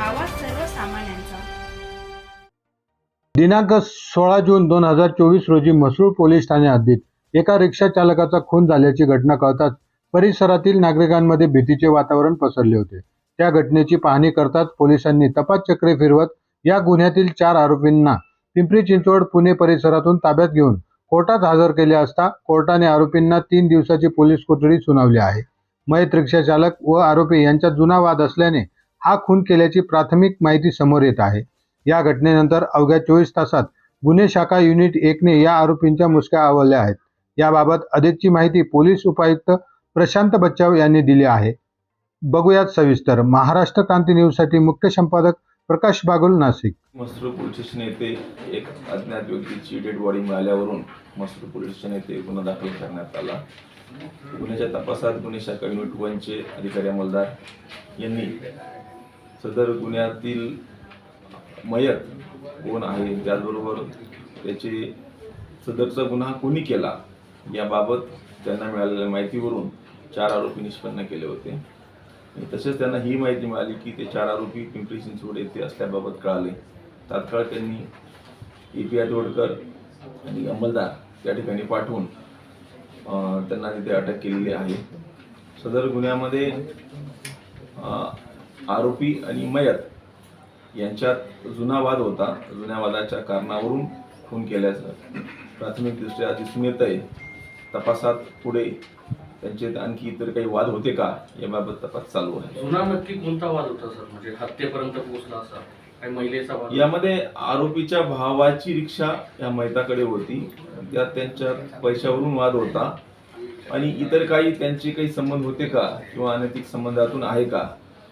आवाज सर्वसामान्यांचा. दिनांक सोळा जून दोन हजार चोवीस रोजी म्हसरूळ पोलीस ठाणे हद्दीत एका रिक्षा चालकाचा खून झाल्याची घटना कळताच परिसरातील नागरिकांमध्ये भीतीचे वातावरण पसरले होते. त्या घटनेची पाहणी करताच पोलिसांनी तपास चक्रे फिरवत या गुन्ह्यातील चार आरोपींना पिंपरी चिंचवड पुणे परिसरातून ताब्यात घेऊन कोर्टात हजर केले असता कोर्टाने आरोपींना तीन दिवसाची पोलीस कोठडी सुनावली आहे. मयत रिक्षा चालक व आरोपी यांच्यात जुना वाद असल्याने हा खून केल्याची प्राथमिक माहिती समोर येत आहे. या घटनेनंतर अवघ्या चोवीस तासात गुन्हे शाखा युनिट एकने या आरोपींच्या मुसक्या आवळल्या आहेत. याबाबत अधिकची माहिती पोलीस उपायुक्त प्रशांत बच्चाव यांनी दिली आहे. बघूयात सविस्तर. महाराष्ट्र क्रांती न्यूजसाठी मुख्य संपादक प्रकाश बागुल नाशिक. मसरूळ पोलीस स्टेशन येथे एक अज्ञात व्यक्तीची डेड बॉडी मिळाल्यावरून मसरूळ पोलीस स्टेशन येथे गुन्हा दाखल करण्यात आला. गुन्ह्याच्या तपासात गुन्हे शाखा युनिट वनचे अधिकारी अंमलदार यांनी सदर गुन्ह्यातील मयत कोण आहे त्याचबरोबर त्याचे सदरचा गुन्हा कोणी केला याबाबत त्यांना मिळालेल्या माहितीवरून चार आरोपी निष्पन्न केले होते. तसेच त्यांना ही माहिती मिळाली की ते चार आरोपी पिंपरी चिंचवड येथे असल्याबाबत कळाले. तात्काळ त्यांनी ए पी आय आणि अंमलदार त्या ठिकाणी पाठवून त्यांना तिथे अटक केलेली आहे. सदर गुन्ह्यामध्ये आरोपी आणि मयत यांच्यात जुना वाद होता. जुन्या वादाच्या कारणावरून खून केल्याचं. प्राथमिकदृष्ट्या दिसून येत आहे तपासात पुढे त्यांचे आणखी इतर काही वाद होते का याबाबत तपास चालू आहे. जुना नक्की कोणता वाद होता सर? म्हणजे हत्येपर्यंत पोहोचला असा? काही महिलेचा वाद? यामध्ये आरोपीच्या भावाची रिक्षा या मैताकडे होती. त्यात त्यांच्या पैशावरून वाद होता. आणि इतर काही त्यांचे काही संबंध होते का? किंवा अनैतिक संबंधातून आहे का?